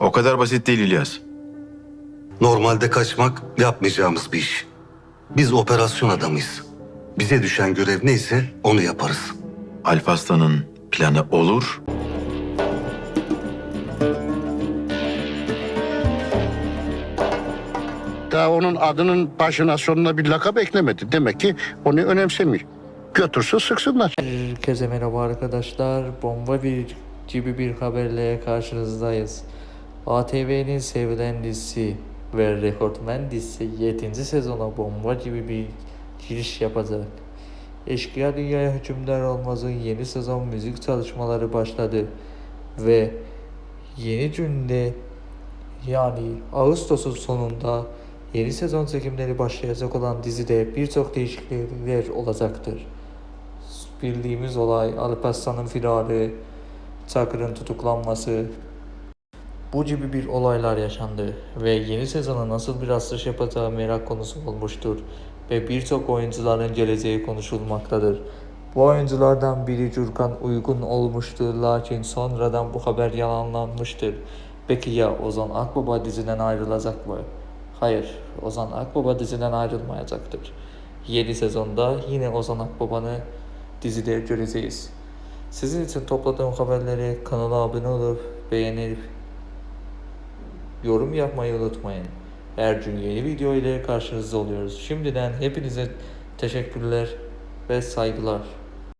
O kadar basit değil İlyas. Normalde kaçmak yapmayacağımız bir iş. Biz operasyon adamıyız. Bize düşen görev neyse onu yaparız. Alparslan'ın planı olur. Daha onun adının başına sonuna bir lakap eklemedi. Demek ki onu önemsemiyor. Götürsün sıksınlar. Herkese merhaba arkadaşlar. Bomba bir gibi bir haberle karşınızdayız. ATV'nin sevilen dizisi ve rekortmen dizisi 7. sezona bomba gibi bir giriş yapacak. Eşkıya Dünyaya Hükümdar Olmaz'ın yeni sezon müzik çalışmaları başladı ve yeni cümle yani Ağustos'un sonunda yeni sezon çekimleri başlayacak olan dizide birçok değişiklikler olacaktır. Bildiğimiz olay Alparslan'ın firarı, Çakır'ın tutuklanması, bu gibi bir olaylar yaşandı ve yeni sezona nasıl bir asılış yapacağı merak konusu olmuştur ve birçok oyuncuların geleceği konuşulmaktadır. Bu oyunculardan biri Cürkan Uygun olmuştur lakin sonradan bu haber yalanlanmıştır. Peki ya Ozan Akbaba diziden ayrılacak mı? Hayır, Ozan Akbaba diziden ayrılmayacaktır. Yeni sezonda yine Ozan Akbaba'nı dizide göreceğiz. Sizin için topladığım haberleri kanala abone olup beğenip yorum yapmayı unutmayın. Her gün yeni video ile karşınızda oluyoruz. Şimdiden hepinize teşekkürler ve saygılar.